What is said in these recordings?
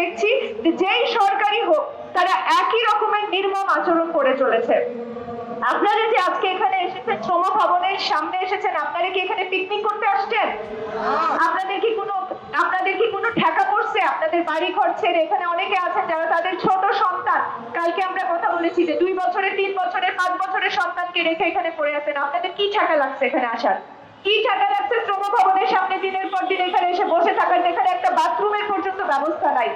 দেখছি যে যেই সরকারি হোক, তারা একই রকমের নির্মম আচরণ করে চলেছে। আপনারা যে আজকে এখানে এসেছেন শ্রম ভবনের সামনে এসেছেন, আপনারা কি এখানে পিকনিক করতে আসছেন? আপনাদের কি কোনো, আপনাদের কি কোনো ঠেকা পড়ছে? আপনাদের বাড়ি ঘর ছেড়ে এখানে অনেকে আছেন যারা তাদের ছোট সন্তান। কালকে আমরা কথা বলেছি যে দুই বছরের, তিন বছরের, পাঁচ বছরের সন্তানকে রেখে এখানে পড়ে আছেন। আপনাদের কি ঠেকা লাগছে এখানে আসার? কি টাকা লাগছে? শ্রম ভবনের সামনে দিনের পর দিন এখানে এসে বসে থাকার যেখানে একটা বাথরুমের ব্যবস্থা নাই।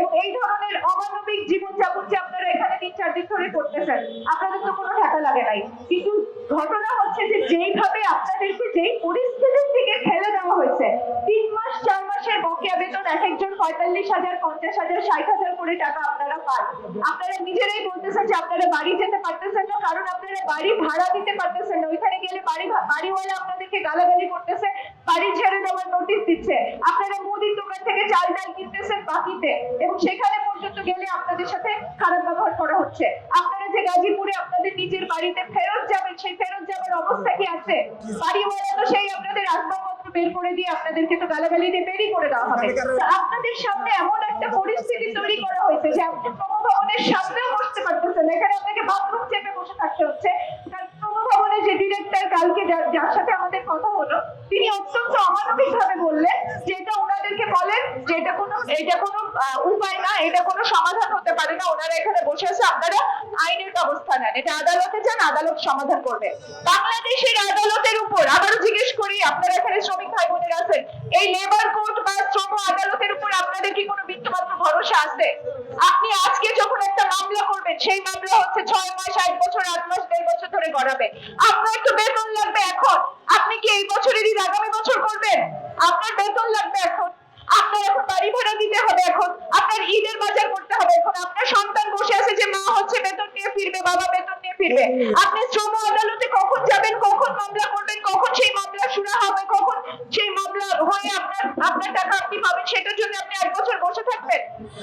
এবং এই ধরনের অমানবিক জীবনযাপন যে আপনারা এখানে তিন চার দিন ধরে করতেছেন, আপনাদের তো কোনো ঠেকা লাগে নাই। কিন্তু ঘটনা হচ্ছে যে যেইভাবে আপনাদেরকে যেই পরিস্থিতির দিকে ঠেলে দেওয়া হয়েছে, তিন মাস মাসের বকেয়া বেতন এক একজন পঁয়তাল্লিশ হাজার, পঞ্চাশ হাজার, ষাট হাজার করে টাকা আপনারা পান। আপনারা নিজেরাই বলতেছেন যে আপনারা বাড়ি যেতে পারতেছেন না, কারণ আপনারা বাড়ি ভাড়া দিতে পারতেছেন না। ওইখানে গেলে বাড়ি বাড়িওয়ালা আপনাদেরকে গালাগালি করতেছে, বাড়ি ছেড়ে দেওয়ার নোটিশ দিচ্ছে। আপনারা মুদির দোকান থেকে চাল ডাল কিনতেছেন বাকিতে, এবং সেখানে পর্যন্ত গেলে আপনাদের সাথে খারাপ ব্যবহার করা হচ্ছে। আপনারা যে গাজীপুরে আপনাদের নিজের বাড়িতে ফেরত যাবেন, সেই ফেরত যাওয়ার অবস্থা কি আছে? বাড়িওয়ালা তো সেই আপনাদের আসবাবপত্র বের করে দিয়ে আপনাদেরকে তো গালাগালি দিয়ে বেরই করে দেওয়া হবে। আপনাদের সামনে এমন একটা পরিস্থিতি তৈরি করা হয়েছে যে আপনি ভবনের সামনেও বসতে পারতেছেন এখানে আপনাকে বাথরুম চেপে বসে থাকতে হচ্ছে। কারণ ভবনের যে ডিরেক্টর কালকে যার সাথে আমাদের কথা হলো তিনি অত্যন্ত অমানবিক ভাবে বললেন যে এটা ওনাদেরকে বলেন যে এটা কোনো এটা কোনো উপায় না এটা কোনো সমাধান হতে পারে না। ওনারা এখানে বসে আছে। আপনারা আইনের ব্যবস্থা নেন। এটা আদালতে যান আদালত সমাধান করবে বাংলাদেশের আদালতের উপর আবারও জিজ্ঞেস করি আপনারা এখানে আছেন এই লেবার কোর্ট বা শ্রম আদালতের উপর আপনাদের কি কোনো বিন্দুমাত্র ভরসা আছে? আপনি আজকে যখন একটা মামলা করবেন, সেই মামলা হচ্ছে ছয় মাস, আট বছর, আট মাস, দেড় বছর ধরে আপনার তো বেতন লাগবে এখন। আপনি কি এই আগামী বছর করবেন? আপনার বেতন লাগবে এখন। আপনার এখন বাড়ি ভাড়া দিতে হবে এখন। আপনার ঈদের বাজার করতে হবে এখন। আপনার সন্তান বসে আছে যে মা হচ্ছে বেতন নিয়ে ফিরবে, বাবা বেতন নিয়ে ফিরবে। আপনি শ্রম বছর বসে থাকবেন।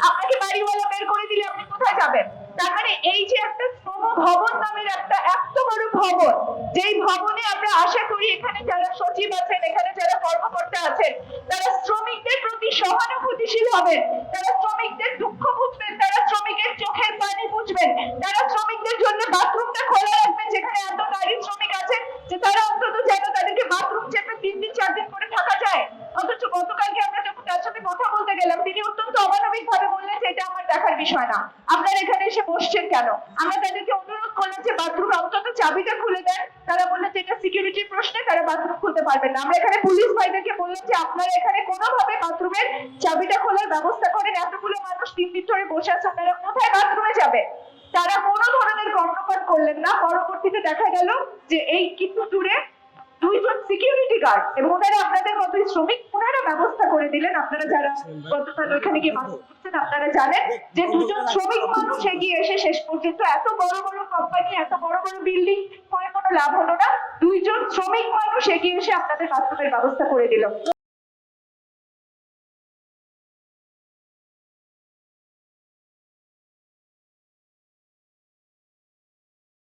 আপনাকে বাড়িওয়ালা বের করে দিলে আপনি কোথায় যাবেন? তার মানে এই যে একটা শ্রম ভবন নামের একটা এত বড় ভবন, যেই ভবনে আমরা আশা করি এখানে যারা সচিব আছেন, এখানে যারা কর্মকর্তা আছেন, তারা শ্রমিকদের প্রতি সহানুভূতিশীল হবেন, তারা শ্রমিকদের দুঃখ বুঝবেন, তারা শ্রমিকের চোখের পানি বুঝবেন তারা শ্রমিকদের জন্য বাথরুমটা খোলা রাখবেন যেখানে এত নারী শ্রমিক আছেন যে তারা অন্তত যেন তাদেরকে বাথরুম চেপে তিন দিন চার দিন করে থাকা যায় অথচ গতকালকে আমরা যখন তার সাথে কথা বলতে গেলাম তিনি অত্যন্ত অমানবিক ভাবে বললেন যে এটা আমার দেখার বিষয় না আপনারা এখানে এসে বসছেন কেন? আমরা তাদেরকে অনুরোধ করলাম যে বাথরুম অন্তত চাবিটা খুলে দেন তারা বললেন যে এটা সিকিউরিটির প্রশ্নে তারা বাথরুম খুলতে পারবেন না। আমরা এখানে পুলিশ ভাইদেরকে বললাম যে আপনারা এখানে কোনোভাবে বাথরুমের চাবিটা খোলার ব্যবস্থা করেন। এতগুলো মানুষ তিন দিন ধরে বসে আছে, আপনারা কোথায় বাথরুমে যাবে তারা কোনো ধরনের কর্ণপাত করলেন না। পরবর্তীতে দেখা গেল যে এই কিছু দূরে এবং ওনারা আপনাদের মতোই শ্রমিক, ওনারা ব্যবস্থা করে দিলেন। আপনারা যারা গতকাল ওইখানে গিয়ে করছেন আপনারা জানেন যে দুজন শ্রমিক মানুষ এগিয়ে এসে শেষ পর্যন্ত এত বড় বড় কোম্পানি এত বড় বড় বিল্ডিং করে কোনো লাভ হলো না। দুইজন শ্রমিক মানুষ এগিয়ে এসে আপনাদের বাথরুমের ব্যবস্থা করে দিল।